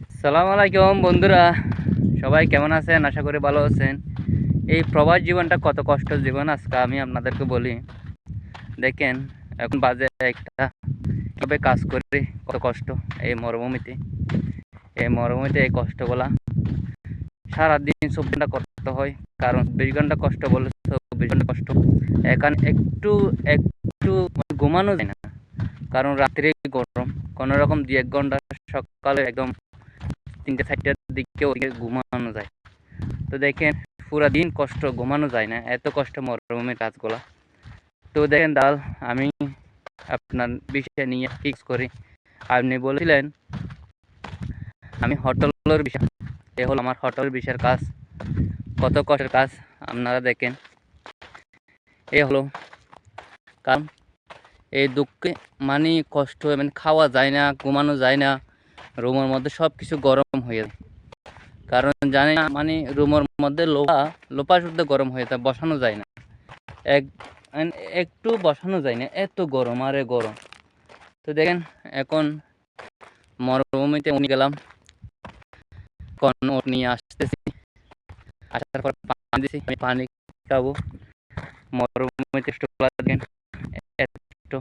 সালাম আলাইকুম, বন্ধুরা। সবাই কেমন আছেন? আশা করি ভালো আছেন। এই প্রবাস জীবনটা কত কষ্ট জীবন আজকে আমি আপনাদেরকে বলি। দেখেন, এখন বাজে একটা। কীভাবে কাজ করি, কত কষ্ট এই মরুভূমিতে। এই মরুভূমিতে এই কষ্টগুলা সারাদিন চব্বিশ ঘণ্টা কষ্ট হয়। কারণ বিশ ঘণ্টা কষ্ট বলে চব্বিশ ঘণ্টা কষ্ট। এখানে একটু একটু মানে ঘুমানো যায় না। কারণ রাত্রে গরম। কোনো রকম দু এক ঘণ্টা সকালে একদম তিনটে চারটার দিকে ওদিকে ঘুমানো যায়। তো দেখেন, পুরা দিন কষ্ট, ঘুমানো যায় না। এত কষ্ট মরুভূমির কাজগুলা তো দেখেন দাল আমি আপনার বিষয় নিয়ে ফিক্স করি। আপনি বলেছিলেন, আমি হোটেলের বিষয়। এ হলো আমার হোটেল বিষয়ের কাজ। কত কষ্টের কাজ, আপনারা দেখেন। এ হলো, কারণ এই দুঃখে মানে কষ্ট মানে খাওয়া যায় না, ঘুমানো যায় না। রুমের মধ্যে সব কিছু গরম হয়ে কারণ জানি মানে রুমের মধ্যে লোহা লোপা শুদ্ধ গরম হয়ে যায়, বসানো যায় না। এক মানে একটু বসানো যায় না, এত গরম, আরে গরম। তো দেখেন, এখন মরুভূমিতে উনি গেলাম। কোন নিয়ে আসতেছি। আসার পর পানি দিছি, আমি পানি খাব। মরুভূমিতে দেখেন একটু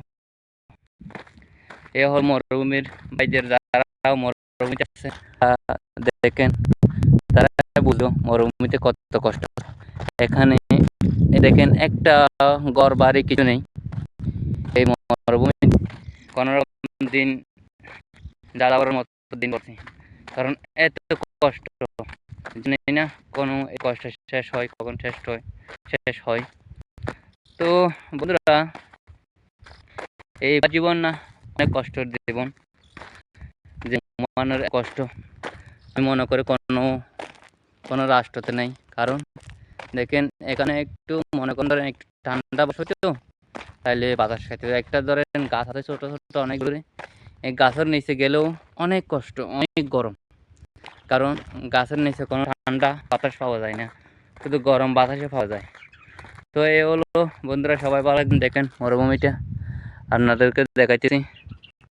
এ হল মরুভূমির বাইদের যারা মরুভূমিতে আছে তারা দেখেন, তারা বুঝলো মরুভূমিতে কত কষ্ট। এখানে দেখেন একটা ঘর বাড়ি কিছু নেই। এই মরুভূমি কোনো রকম দিন জ্বালাবার মতো দিন করছে কারণ এত কষ্ট। জানি না কোনো এই কষ্ট শেষ হয়, কখন শেষ হয় শেষ হয়। তো বন্ধুরা, এই জীবন না অনেক কষ্টের জীবন। যে মানের কষ্ট, আমি মনে করি কোনো কোনো রাষ্ট্রতে নেই। কারণ দেখেন, এখানে একটু মনে করেন ধরেন একটু ঠান্ডা বসে তো তাহলে বাতাস খাইতে একটা ধরেন গাছ আছে ছোটো ছোটো, অনেক দূরে। এই গাছের নিচে গেলেও অনেক কষ্ট, অনেক গরম। কারণ গাছের নিচে কোনো ঠান্ডা বাতাস পাওয়া যায় না, শুধু গরম বাতাসে পাওয়া যায়। তো এ হলো, বন্ধুরা সবাই ভালো দেখেন মরুভূমিটা। আপনাদেরকে দেখাচ্ছি